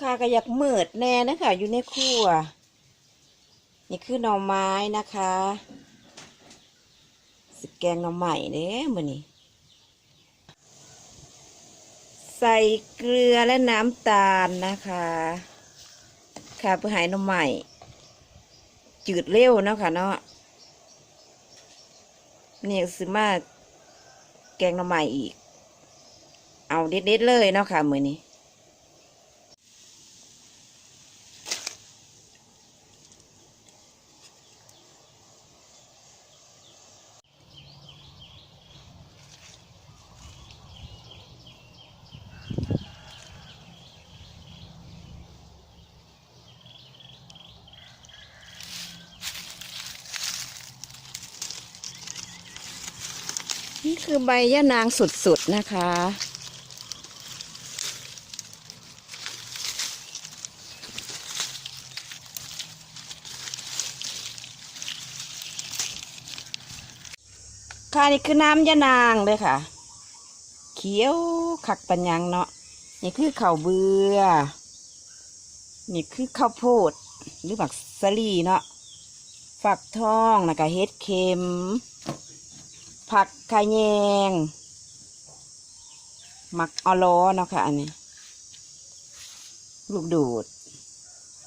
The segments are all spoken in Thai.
ข้าก็อยากเมืดแน่นะคะอยู่ในครัว นี่คือหน่อไม้นะคะ สิแกงหน่อใหม่เด้มือนี้ ใส่เกลือและน้ำตาลนะคะ ค่ะเพื่อใหายหน่อใหม่ จืดเร็วเนาะค่ะเนาะนี่ซื้อมาแกงหน่อใหม่อีก เอาเด็ดๆเลยเนาะค่ะมือนี้ นี่คือใบยะนางสุดๆนะคะ ค่ะนี่คือน้ำยะนางเลยค่ะ เขียวขักปัญญังเนาะนี่คือข้าวเบือนี่คือข้าวโพดหรือบักสลีเนาะฝักทองแล้วก็เฮ็ดเค็ม ผักขะแยงหมักออล้อเนาะค่ะ อันนี้ ลูกดูด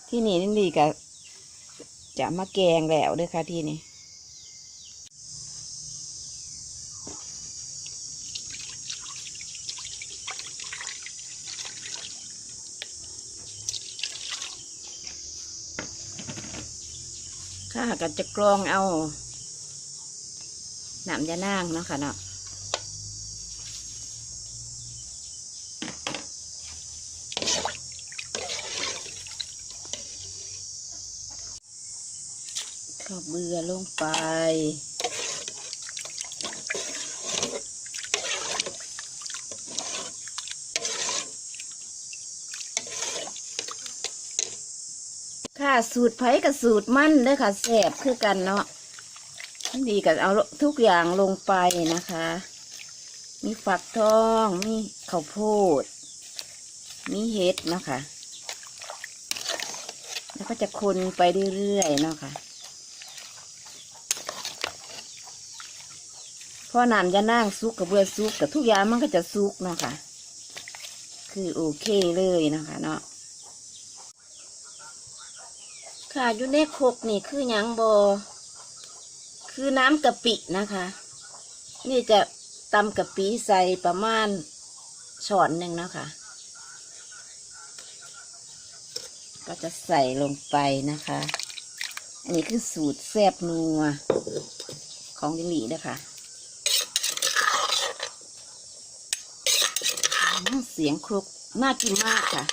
ที่นี่นี่ดีกับจะมาแกงแล้วด้วยค่ะที่นี่ข้าก็จะกรองเอา น้ำยานางเนาะค่ะเนาะข้าวเบื่อลงไปค่ะสูตรไผ่กับสูตรมั่นเด้อค่ะแสบคือกันเนาะ ดีกับเอาทุกอย่างลงไปนะคะ มีฝักทอง มีข้าวโพด มีเห็ดเนาะคะแล้วก็จะคนไปเรื่อยๆเนาะค่ะพอน้ำจะนั่งซุกกับเบื่อซุกกับทุกอย่างมันก็จะซุกเนาะค่ะ คือโอเคเลยนะคะเนาะค่ะอยู่ในครกนี่คือยังบอ คือน้ำกะปินะคะ นี่จะตำกะปิใส่ประมาณช้อนหนึ่งนะคะ ก็จะใส่ลงไปนะคะ อันนี้คือสูตรแซ่บนัวของดิลีนะคะเสียงครุกน่ากินมากค่ะ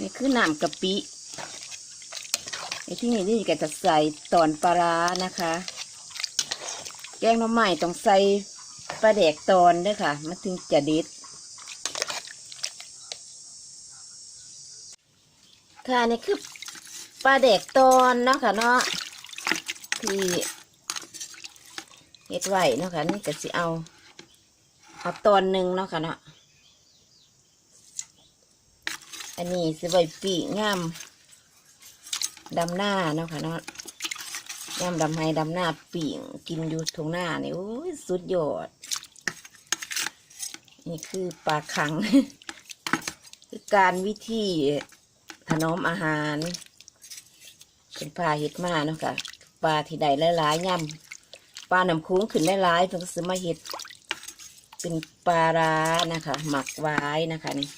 นี่คือน้ำกะปิ ไอ้ที่นี่นี่ก็จะใส่ตอนปลาร้านะคะ แกงหน่อไม้ต้องใส่ปลาแดกตอนด้วยค่ะ มันถึงจะด็ดค่ะนี่คือปลาแดกตอนเนาะค่ะเนาะที่เฮ็ดไว้เนาะค่ะนี่ก็สิเอาเอาตอนหนึ่งเนาะค่ะเนาะอันนี้สิใบปีงาม ดำหน้าเนาะค่ะเนาะงามดำไฮดำหน้าปีงกินอยู่ทงหน้านี่โอ้ยสุดยอด นี่คือปลาคัง คือการวิธีถนอมอาหารเป็นปลาเห็ดมาเนาะค่ะปลาที่ใดหลายๆย่ำปลาหนำคุ้งขึ้นหลายๆเพิ่งซื้อมาเห็ดเป็นปลาร้านะคะ หมักไว้นะคะนี่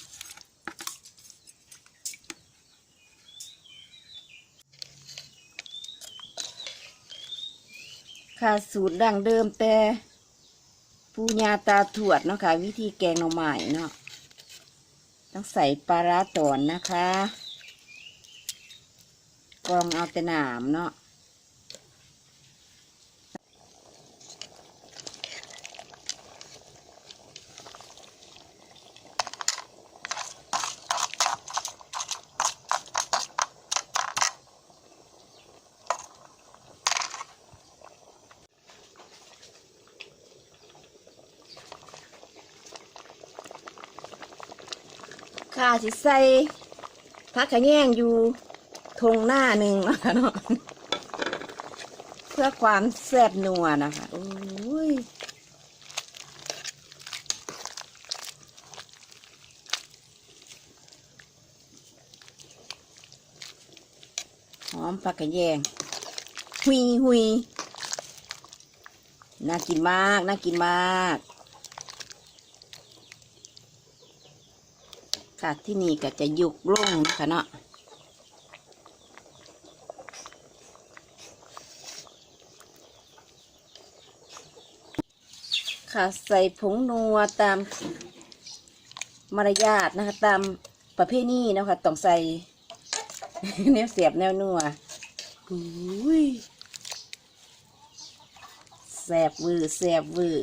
ค่ะสูตรดั้งเดิมแต่ปูญาตาถวดเนาะค่ะวิธีแกงหน่อไม้เนาะต้องใส่ปลาร้าตอนนะคะกรองเอาแต่หนามเนาะ ข้าสิใส่พักขะแยงอยู่ทงหน้าหนึ่งนะคะเนาะเพื่อความแซ่บนัวนะคะโอ้ยหอมผักกระแยง หุยหุยน่ากินมาก น่ากินมาก ค่ะที่นี่ก็จะยุกล่งนะคะเนาะค่ะใส่ผงนัวตามมารยาทนะคะ ตามประเภทนี้นะคะต้องใส่แนวเสียบแนวนัวอุ้ยแสบวือแสบวือ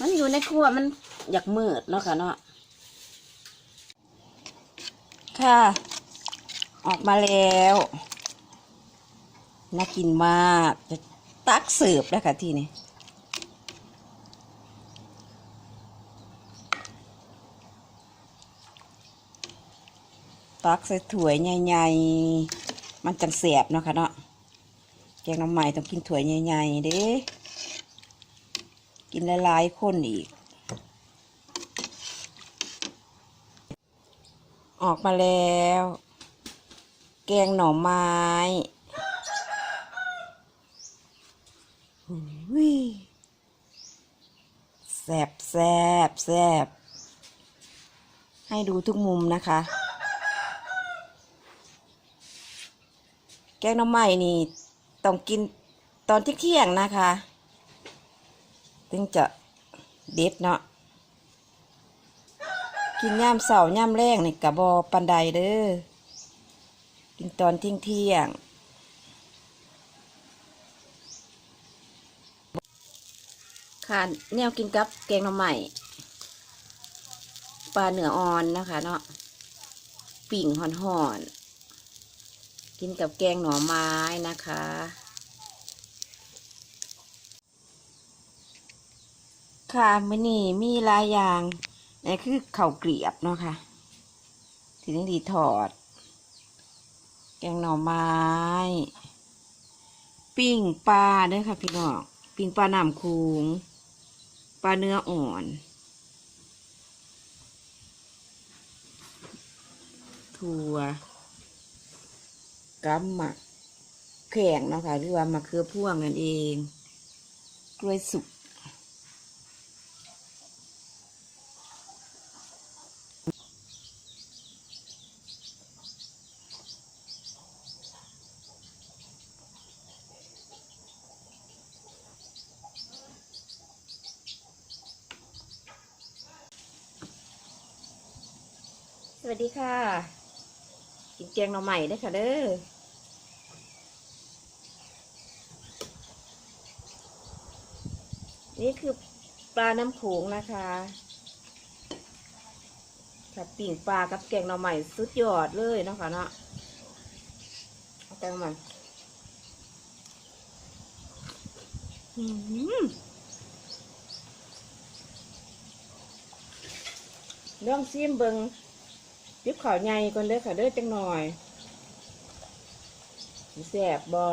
มัน อยู่ในครัวมันอยากมืดเนาะค่ะเนาะค่ะ ออกมาแล้วน่ากินมากจะตักเสิร์ฟแล้วค่ะที่นี่ตักใส่ถ้วยใหญ่ๆ มันจังเสียบเนาะค่ะเนาะแกงน้ำใหม่ต้องกินถ้วยใหญ่ๆเด้ กินหลายๆคนอีก ออกมาแล้ว แกงหน่อไม้อุ้ยแซบแซบแซบให้ดูทุกมุมนะคะ แกงหน้ำไม้นี่ต้องกินตอนที่เที่ยงนะคะ ถึงจะเด็ดเนาะกินย่ามเสาย่ามแรงนี่กะบอปันไดเด้อกินตอนเที่ยงเที่ยงค่ะแนวกินกับแกงหน่อไม้ปลาเนื้ออ่อนนะคะเนาะปิ่งห่อนๆกินกับแกงหน่อไม้นะคะ ค่ะมื่อนี้มีหลายอย่างนี่คือเข้าเกลียบเนาะค่ะทีนี้ดีถอด แกงหน่อไม้ ปิ้งปลาด้อค่ะพี่น้องปิ้งปลาหนามคูงปลาเนื้ออ่อนถั่วกำหมักแข็งเนาะค่ะหรือว่ามะเขือพ่วงนั่นเอง กล้วยสุก สวัสดีค่ะ กินแกงหน่อใหม่ได้ค่ะเด้อนี่คือปลาน้ำโขงนะคะค่ะปิ่งปลากับแกงหน่อใหม่สุดยอดเลยนะคะเนาะเอาแกงมันอื้อหือลองซิมเบิง ยิบข่าวใหญ่ก่อนเด้อค่ะเด้อจังหน่อยแสบบอ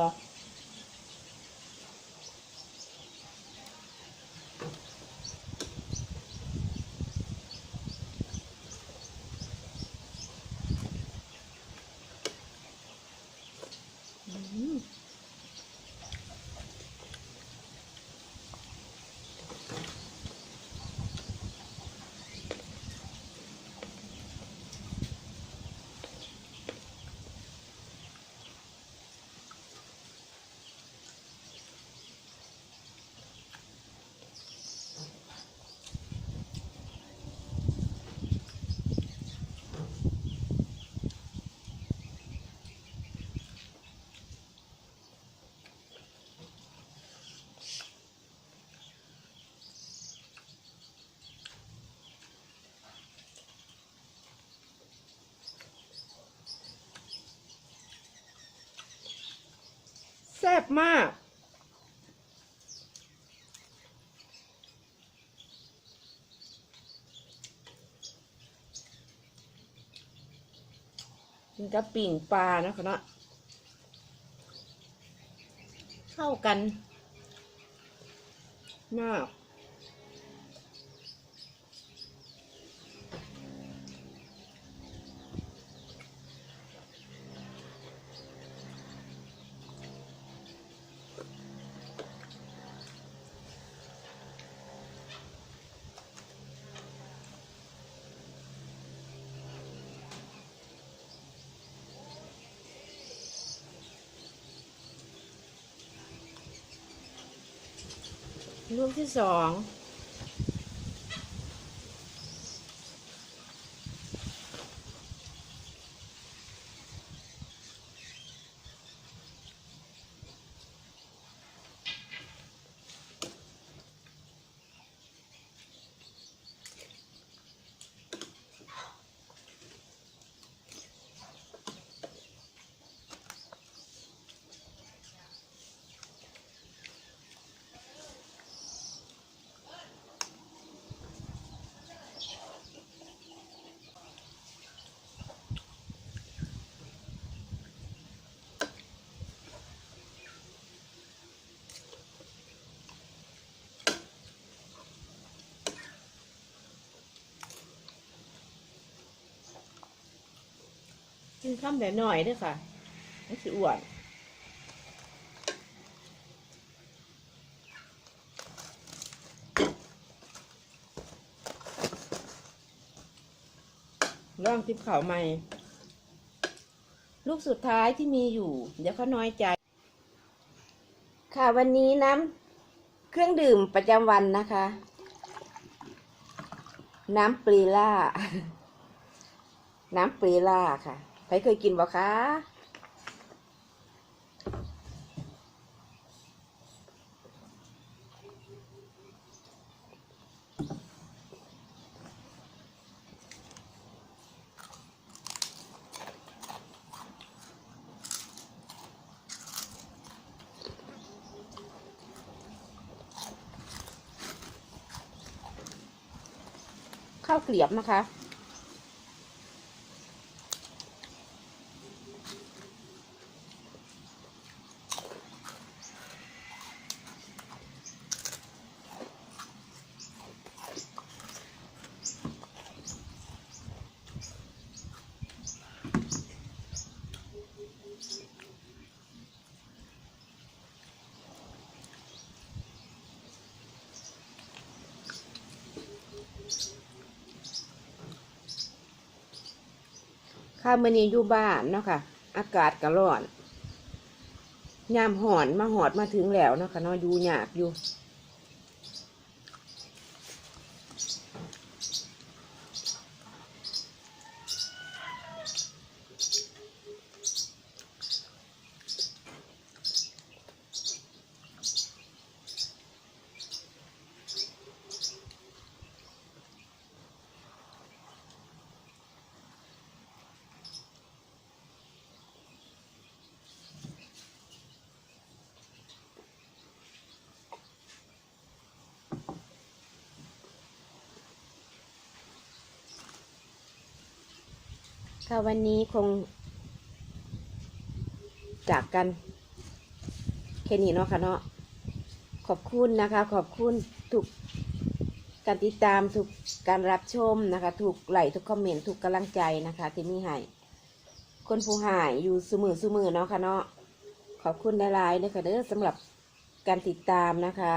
อืม แซ่บมาก กินกับปิ่งปลานะคะเนาะเข้ากัน มาก ลูกที่สอง กินข้ามแบบหน่อยด้วยค่ะไม่สิอ้วนร่องทิพเขาใหม่ ลูกสุดท้ายที่มีอยู่ เดี๋ยวเขาน้อยใจ ค่ะวันนี้น้ำเครื่องดื่มประจำวันนะคะ น้ำปรีล่า น้ำปรีล่าค่ะ ครเคยกินบ่คะข้าวเกลียบนะคะ ข้ามือนี้อยู่บ้านเนาะค่ะ อากาศก็ร้อนยามหอนมาหอดมาถึงแล้วเนาะค่ะเนาะอยู่ยากอยู่ ค่ะวันนี้คง จากกันแค่นี้เนาะค่ะเนาะขอบคุณนะคะ ขอบคุณทุกการติดตามทุกการรับชมนะคะถูกไลค์ทุกคอมเมนต์ทุกกำลังใจนะคะ ที่มีให้คนผู้หายอยู่สมือสมือเนาะค่ะเนาะขอบคุณหลายๆเลยค่ะเด้อสำหรับการติดตามนะคะ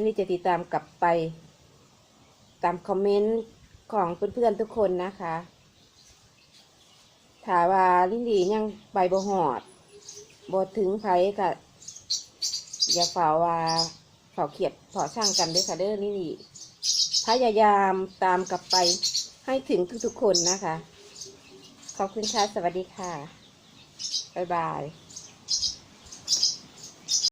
นี่จะติดตามกลับไป ตามคอมเมนต์ของเพื่อนๆทุกคนนะคะ ถาว่าลินดียังใบบหอดบถึงไผกะอย่าฝ่าว่าเผาเขียดเผาช่างกันเด้วยค่ะเด้อลินดีพยายามตามกลับไปให้ถึงทุกๆคนนะคะ ขอบคุณค่ะ สวัสดีค่ะ บ๊ายบาย